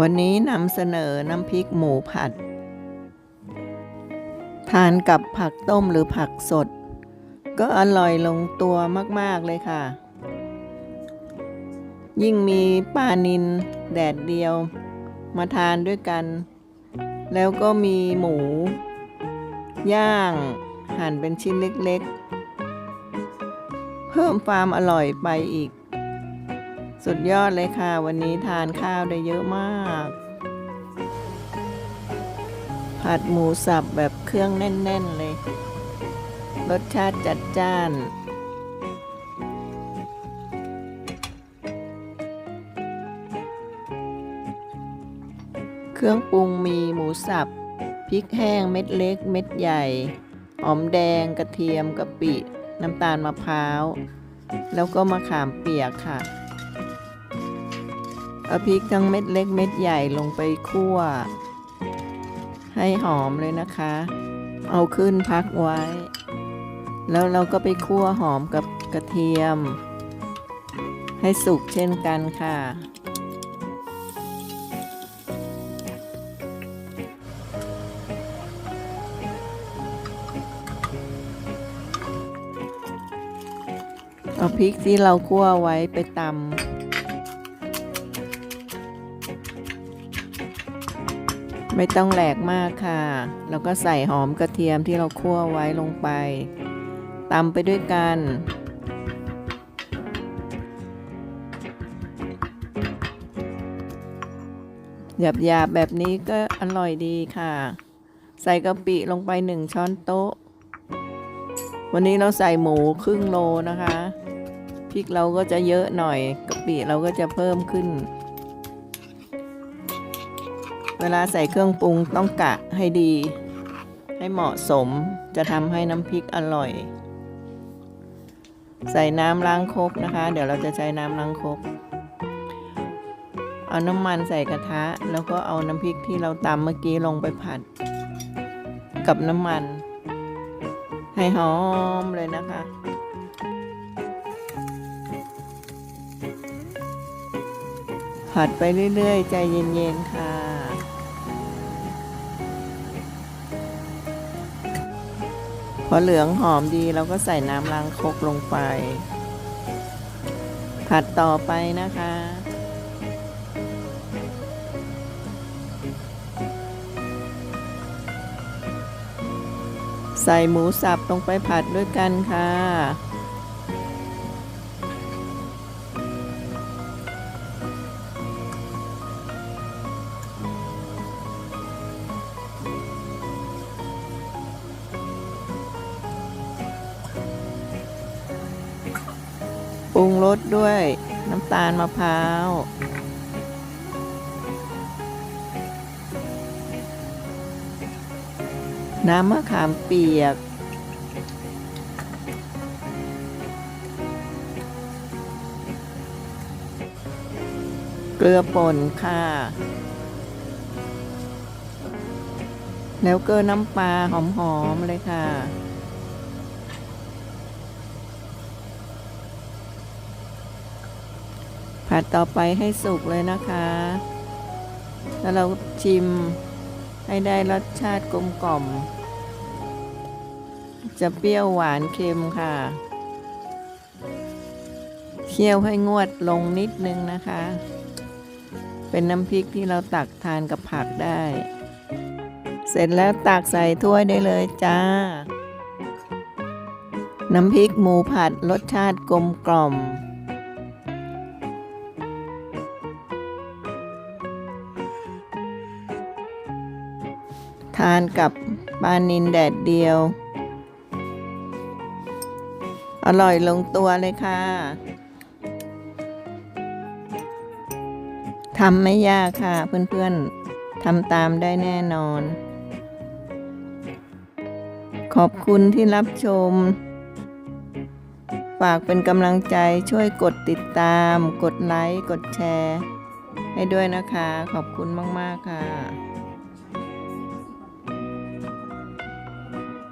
วันนี้นำเสนอน้ำพริกหมูผัด ทานกับผักต้มหรือผักสด ก็อร่อยลงตัวมาก ๆ เลยค่ะ ยิ่งมีปลานินแดดเดียว มาทานด้วยกัน แล้วก็มีหมู ย่าง หั่นเป็นชิ้นเล็ก ๆ เพิ่มความอร่อยไปอีก สุดยอดเลยค่ะ วันนี้ทานข้าวได้เยอะมาก ผัดหมูสับแบบเครื่องแน่น ๆ เลย รสชาติจัดจ้าน เครื่องปรุงมีหมูสับ พริกแห้งเม็ดเล็กเม็ดใหญ่ หอมแดงกระเทียมกะปิ น้ำตาลมะพร้าว แล้วก็มะขามเปียกค่ะ เอาพริกทั้งเม็ดเล็กเม็ดใหญ่ลงไปคั่ว ให้หอมเลยนะคะ เอาขึ้นพักไว้ แล้วเราก็ไปคั่วหอมกับกระเทียม ให้สุกเช่นกันค่ะเอาพริกที่เราคั่วไว้ไปตำ ไม่ต้องแหลกมากค่ะ แล้วก็ใส่หอมกระเทียมที่เราคั่วไว้ลงไปตำไปด้วยกัน หยาบๆแบบนี้ก็อร่อยดีค่ะ ใส่กะปิลงไปหนึ่งช้อนโต๊ะ วันนี้เราใส่หมูครึ่งโลนะคะ พริกเราก็จะเยอะหน่อยกะปิเราก็จะเพิ่มขึ้น เวลาใส่เครื่องปรุงต้องกะให้ดี ให้เหมาะสมจะทำให้น้ำพริกอร่อย ใส่น้ำล้างครกนะคะ เดี๋ยวเราจะใช้น้ำล้างครกเอาน้ำมันใส่กระทะ แล้วก็เอาน้ำพริกที่เราตำเมื่อกี้ลงไปผัด กับน้ำมัน ให้หอมเลยนะคะผัดไปเรื่อยๆ ใจเย็นๆ ค่ะ พอเหลืองหอมดีเราก็ใส่น้ำล้างคกลงไป ผัดต่อไปนะคะ ใส่หมูสับลงไปผัดด้วยกันค่ะ ปรุงรสด้วยน้ำตาลมะพร้าว น้ำมะขามเปียก เกลือป่นค่ะ แล้วก็น้ำปลาหอมๆเลยค่ะ ผัดต่อไปให้สุกเลยนะคะ แล้วเราชิมให้ได้รสชาติกลมกล่อม จะเปรี้ยวหวานเค็มค่ะ เคี่ยวให้งวดลงนิดนึงนะคะ เป็นน้ำพริกที่เราตักทานกับผักได้ เสร็จแล้วตักใส่ถ้วยได้เลยจ้า น้ำพริกหมูผัดรสชาติกลมกล่อม ทานกับปลานินแดดเดียว อร่อยลงตัวเลยค่ะทำไม่ยากค่ะเพื่อนๆทำตามได้แน่นอน ขอบคุณที่รับชม ฝากเป็นกำลังใจช่วยกดติดตาม กดไลค์ กดแชร์ ให้ด้วยนะคะ ขอบคุณมาก ๆ ค่ะ